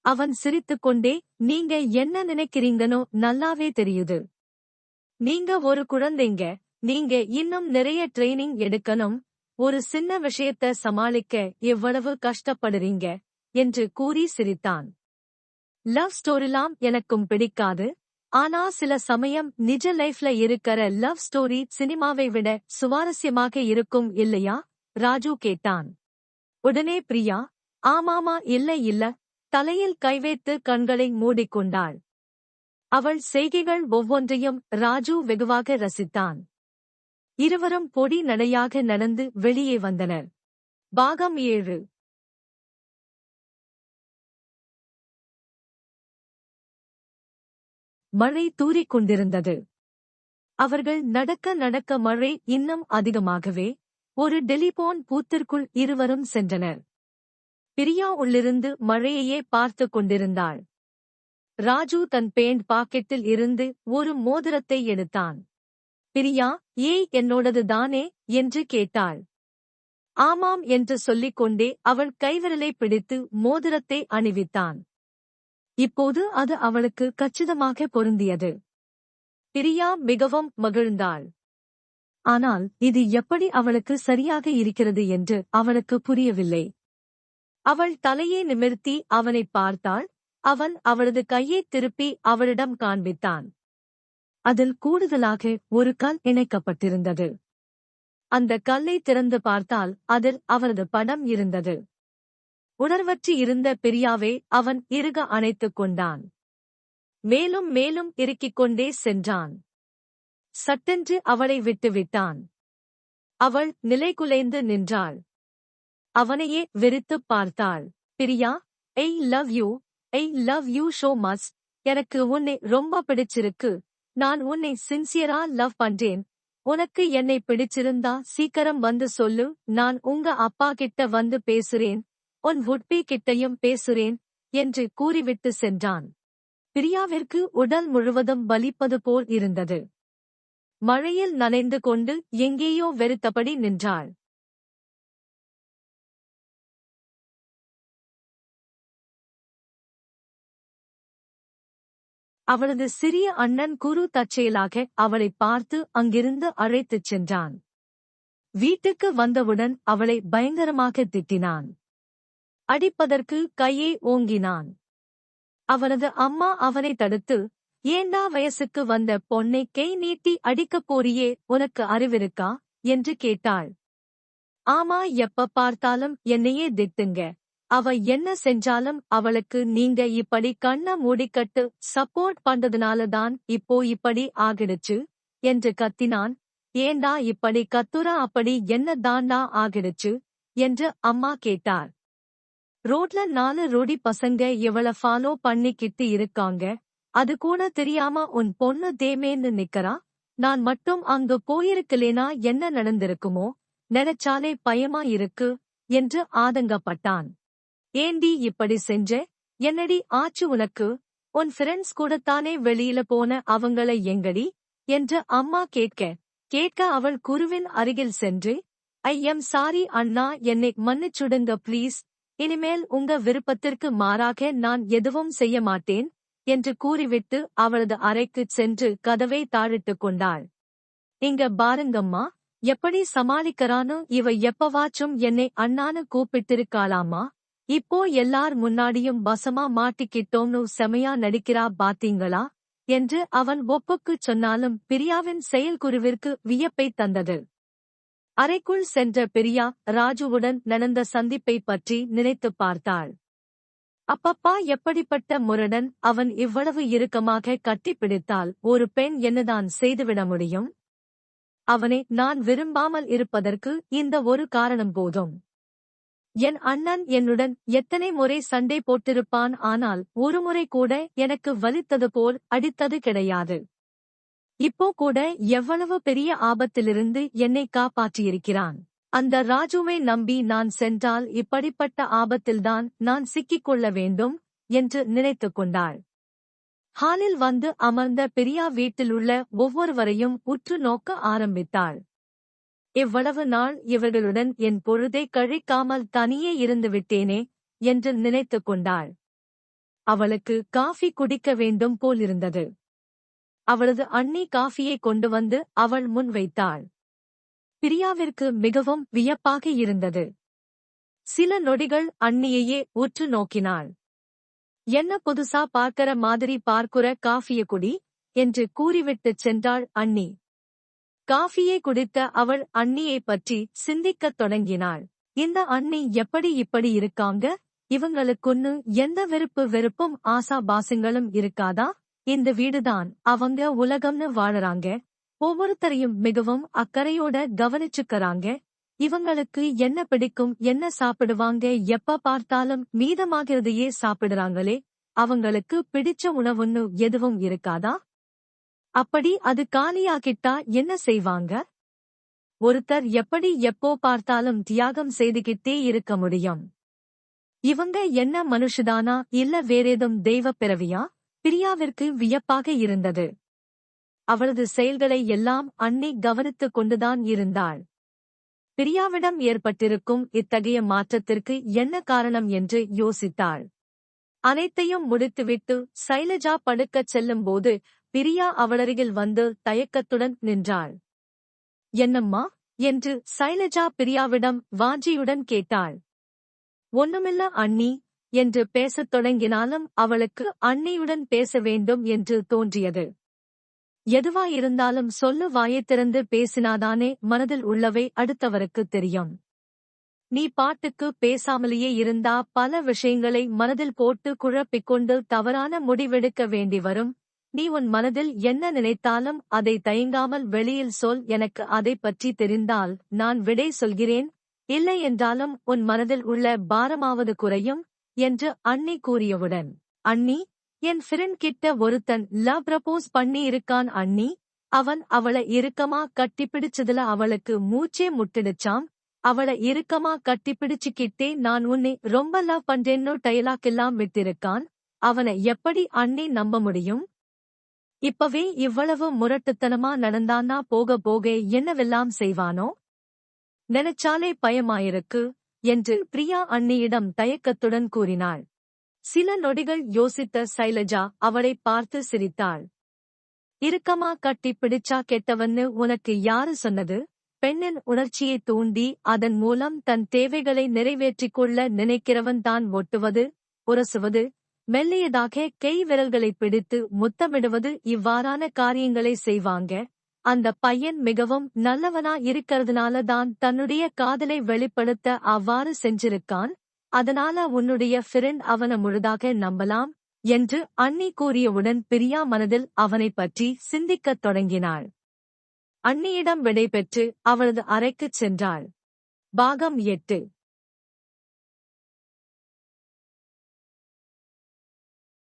அவன் சிரித்துக்கொண்டே நீங்க என்ன நினைக்கிறீங்கனோ நல்லாவே தெரியுது. நீங்க ஒரு குழந்தைங்க நீங்க இன்னும் நிறைய ட்ரைனிங் எடுக்கணும். ஒரு சின்ன விஷயத்த சமாளிக்க எவ்வளவு கஷ்டப்படுறீங்க? என்று கூறி சிரித்தான். லவ் ஸ்டோரிலாம் எனக்கும் பிடிக்காது. ஆனா சில சமயம் நிஜ லைஃப்ல இருக்கிற லவ் ஸ்டோரி சினிமாவை விட சுவாரஸ்யமாக இருக்கும் இல்லையா? ராஜு கேட்டான். உடனே பிரியா ஆமாமா இல்ல இல்ல. தலையில் கைவைத்து கண்களை மூடிக்கொண்டாள். அவள் செய்கைகள் ஒவ்வொன்றையும் ராஜு வெகுவாக ரசித்தான். இருவரும் பொடி நடையாக நடந்து வெளியே வந்தனர். பாகம் ஏழு. மழை தூறிக் கொண்டிருந்தது. அவர்கள் நடக்க நடக்க மழை இன்னும் அதிகமாகவே ஒரு டெலிபோன் பூத்திற்குள் இருவரும் சென்றனர். பிரியா உள்ளிருந்து மழையையே பார்த்து கொண்டிருந்தாள். ராஜு தன் பேண்ட் பாக்கெட்டில் இருந்து ஒரு மோதிரத்தை எடுத்தான். பிரியா ஏய் என்னோடது தானே? என்று கேட்டாள். ஆமாம் என்று சொல்லிக் கொண்டே அவள் கைவிரலை பிடித்து மோதிரத்தை அணிவித்தான். இப்போது அது அவளுக்கு கச்சிதமாக பொருந்தியது. பிரியா மிகவும் மகிழ்ந்தாள். ஆனால் இது எப்படி அவளுக்கு சரியாக இருக்கிறது என்று அவளுக்கு புரியவில்லை. அவள் தலையை நிமிர்த்தி அவனைப் பார்த்தாள். அவன் அவளது கையைத் திருப்பி அவளிடம் காண்பித்தான். அதில் கூடுதலாக ஒரு கல் இணைக்கப்பட்டிருந்தது. அந்த கல்லை திறந்து பார்த்தால் அதில் அவரது படம் இருந்தது. உணர்வற்று இருந்த பெரியாவை அவன் இறுக அணைத்துக் கொண்டான். மேலும் மேலும் இறுக்கிக் கொண்டே சென்றான். சட்டென்று அவளை விட்டுவிட்டான் அவள் நிலைகுலைந்து நின்றாள். அவனையே வெறித்துப் பார்த்தாள். Priya I love you I love you show மஸ் எனக்கு உன்னை ரொம்ப பிடிச்சிருக்கு. நான் உன்னை சின்சியரா லவ் பண்றேன். உனக்கு என்னை பிடிச்சிருந்தா சீக்கிரம் வந்து சொல்லு. நான் உங்க அப்பா கிட்ட வந்து பேசுறேன். உன் உட்பி கிட்டையும் பேசுறேன் என்று கூறிவிட்டு சென்றான். பிரியாவிற்கு உடல் முழுவதும் வலிப்பது போல் இருந்தது. மழையில் நனைந்து கொண்டு எங்கேயோ வெறுத்தபடி நின்றாள். அவளது சிறிய அண்ணன் குரு தற்செயலாக அவளைப் பார்த்து அங்கிருந்து அழைத்துச் சென்றான். வீட்டுக்கு வந்தவுடன் அவளை பயங்கரமாக திட்டினான். அடிப்பதற்கு கையை ஓங்கினான். அவனது அம்மா அவனை தடுத்து ஏண்டா வயசுக்கு வந்த பொன்னை கை நீட்டி அடிக்கப் போறியே உனக்கு அறிவிருக்கா? என்று கேட்டாள். ஆமா எப்ப பார்த்தாலும் என்னையே திட்டுங்க. அவ என்ன செஞ்சாலும் அவளுக்கு நீங்க இப்படி கண்ண மூடிக்கட்டு சப்போர்ட் பண்றதுனால தான் இப்போ இப்படி ஆகிடுச்சு என்று கத்தினான். ஏண்டா இப்படி கத்துரா அப்படி என்ன தாண்டா ஆகிடுச்சு என்று அம்மா கேட்டார். ரோட்ல நாலு ரோடி பசங்க இவள ஃபாலோ பண்ணிக்கிட்டு இருக்காங்க அது கூட தெரியாம உன் பொண்ணு தேமேன்னு நிக்கறா? நான் மட்டும் அங்கு போயிருக்கலேனா என்ன நடந்திருக்குமோ நினைச்சாலே பயமா இருக்கு என்று ஆதங்கப்பட்டான். ஏண்டி இப்படி செஞ்ச? என்னடி ஆச்சு உனக்கு? உன் ஃப்ரெண்ட்ஸ் கூடத்தானே வெளியில போன அவங்கள எங்கடி? என்று அம்மா கேட்க. கேட்க அவள் குருவின் அருகில் சென்று ஐ எம் சாரி அண்ணா என்னை மன்னிச்சுடுங்க ப்ளீஸ் இனிமேல் உங்க விருப்பத்திற்கு மாறாக நான் எதுவும் செய்ய மாட்டேன் என்று கூறிவிட்டு அவளது அறைக்குச் சென்று கதவை தாழிட்டுக் கொண்டாள். இங்க பாருங்கம்மா எப்படி சமாளிக்கிறானோ இவ எப்பவாச்சும் என்னை அண்ணான்னு கூப்பிட்டிருக்காளாமா? இப்போ எல்லார் முன்னாடியும் வசமா மாட்டிக்கிட்டோம்னு செமையா நடிக்கிறா பாத்தீங்களா? என்று அவன் ஒப்புக்குச் சொன்னாலும் பிரியாவின் செயல்குருவிற்கு வியப்பை தந்தது. அறைக்குள் சென்ற பிரியா ராஜுவுடன் நடந்த சந்திப்பை பற்றி நினைத்துப் பார்த்தாள். அப்பப்பா எப்படிப்பட்ட முரடன் அவன் இவ்வளவு இறுக்கமாக கட்டிப்பிடித்தால் ஒரு பெண் என்னதான் செய்துவிட முடியும்? அவனை நான் விரும்பாமல் இருப்பதற்கு இந்த ஒரு காரணம் போதும். என் அண்ணன் என்னுடன் எத்தனை முறை சண்டை போட்டிருப்பான் ஆனால் ஒருமுறை கூட எனக்கு வலித்தது போல் அடித்தது கிடையாது. இப்போ கூட எவ்வளவு பெரிய ஆபத்திலிருந்து என்னை காப்பாற்றியிருக்கிறான். அந்த ராஜுவை நம்பி நான் சென்றால் இப்படிப்பட்ட ஆபத்தில்தான் நான் சிக்கிக் கொள்ள வேண்டும் என்று நினைத்துக் கொண்டாள். ஹாலில் வந்து அமர்ந்த பெரியா வீட்டிலுள்ள ஒவ்வொருவரையும் உற்று நோக்க ஆரம்பித்தாள். இவ்வளவு நாள் இவர்களுடன் என் பொழுதை கழிக்காமல் தனியே இருந்து விட்டேனே என்று நினைத்துக் கொண்டாள். அவளுக்கு காஃபி குடிக்க வேண்டும் போலிருந்தது. அவளது அண்ணி காஃபியை கொண்டு வந்து அவள் முன் வைத்தாள். பிரியாவிற்கு மிகவும் வியப்பாக இருந்தது. சில நொடிகள் அண்ணியையே உற்று நோக்கினாள். என்ன புதுசா பார்க்கிற மாதிரி பார்க்குற காஃபிய குடி என்று கூறிவிட்டுச் சென்றாள் அண்ணி காஃபியை குடித்த அவள் அண்ணியைப் பற்றி சிந்திக்கத் தொடங்கினாள். இந்த அண்ணி எப்படி இப்படி இருக்காங்க? இவங்களுக்குன்னு எந்த வெறுப்பு வெறுப்பும் ஆசாபாசங்களும் இருக்காதா? இந்த வீடுதான் அவங்க உலகம்னு வாழறாங்க. ஒவ்வொருத்தரையும் மிகவும் அக்கறையோட கவனிச்சுக்கறாங்க. இவங்களுக்கு என்ன பிடிக்கும் என்ன சாப்பிடுவாங்க எப்ப பார்த்தாலும் மீதமாகிறதையே சாப்பிடுறாங்களே. அவங்களுக்கு பிடிச்ச உணவுன்னு எதுவும் இருக்காதா? அப்படி அது காலியாகிட்டா என்ன செய்வாங்க? ஒருத்தர் எப்படி எப்போ பார்த்தாலும் தியாகம் செய்துகிட்டே இருக்க முடியும். இவங்க என்ன மனுஷதானா இல்ல வேறேதும் தெய்வப் பிறவியா? பிரியாவிற்கு வியப்பாக இருந்தது. அவளது செயல்களை எல்லாம் அண்ணி கவனித்துக் கொண்டுதான் இருந்தாள். பிரியாவிடம் ஏற்பட்டிருக்கும் இத்தகைய மாற்றத்திற்கு என்ன காரணம் என்று யோசித்தாள். அனைத்தையும் முடித்துவிட்டு சைலஜா படுக்கச் செல்லும்போது பிரியா அவளருகில் வந்து தயக்கத்துடன் நின்றாள். என்னம்மா? என்று சைலஜா பிரியாவிடம் வாஞ்சியுடன் கேட்டாள். ஒண்ணுமில்ல அண்ணி என்று பேசத் தொடங்கினாலும் அவளுக்கு அன்னியுடன் பேச வேண்டும் என்று தோன்றியது. எதுவாயிருந்தாலும் சொல்லு வாயைத் திறந்து பேசினாதானே மனதில் உள்ளவை அடுத்தவருக்கு தெரியும். நீ பாட்டுக்கு பேசாமலேயே இருந்தா பல விஷயங்களை மனதில் போட்டு குழப்பிக்கொண்டு தவறான முடிவெடுக்க வேண்டி வரும். நீ உன் மனதில் என்ன நினைத்தாலும் அதை தயங்காமல் வெளியில் சொல். எனக்கு அதை பற்றி தெரிந்தால் நான் விடை சொல்கிறேன். இல்லை என்றாலும் உன் மனதில் உள்ள பாரமாவது குறையும் என்று அண்ணி கூறியவுடன் அண்ணி என் ஃப்ரெண்ட் கிட்ட ஒருத்தன் லவ் ப்ரப்போஸ் பண்ணி இருக்கான் அண்ணி. அவன் அவளை இறுக்கமா கட்டிப்பிடிச்சதுல அவளுக்கு மூச்சே முட்டிடுச்சாம். அவளை இறுக்கமா கட்டிப்பிடிச்சுக்கிட்டே நான் உன்னை ரொம்ப லவ் பண்றேன்னு டயலாக்கெல்லாம் விட்டிருக்கான். அவனை எப்படி அண்ணி நம்ப முடியும்? இப்பவே இவ்வளவு முரட்டுத்தனமா நடந்தான்னா போக போக என்னவெல்லாம் செய்வானோ? நினைச்சாலே பயமாயிருக்கு என்று பிரியா அண்ணியிடம் தயக்கத்துடன் கூறினாள். சில நொடிகள் யோசித்த சைலஜா அவளை பார்த்து சிரித்தாள். இறுக்கமா கட்டி பிடிச்சா கெட்டவன்னு உனக்கு யாரு சொன்னது? பெண்ணின் உணர்ச்சியை தூண்டி அதன் மூலம் தன் தேவைகளை நிறைவேற்றிக் கொள்ள நினைக்கிறவன் தான் ஒட்டுவது உரசுவது மெல்லியதாக கை விரல்களை பிடித்து முத்தமிடுவது இவ்வாறான காரியங்களை செய்வாங்க. அந்த பையன் மிகவும் நல்லவனா இருக்கிறதுனால தான் தன்னுடைய காதலை வெளிப்படுத்த அவ்வாறு செஞ்சிருக்கான். அதனால உன்னுடைய ஃப்ரெண்ட் அவன முழுதாக நம்பலாம் என்று அண்ணி கூறியவுடன் பிரியா மனதில் அவனைப் பற்றி சிந்திக்கத் தொடங்கினாள். அண்ணியிடம் விடைபெற்று அவளது அறைக்குச் சென்றாள். பாகம் எட்டு.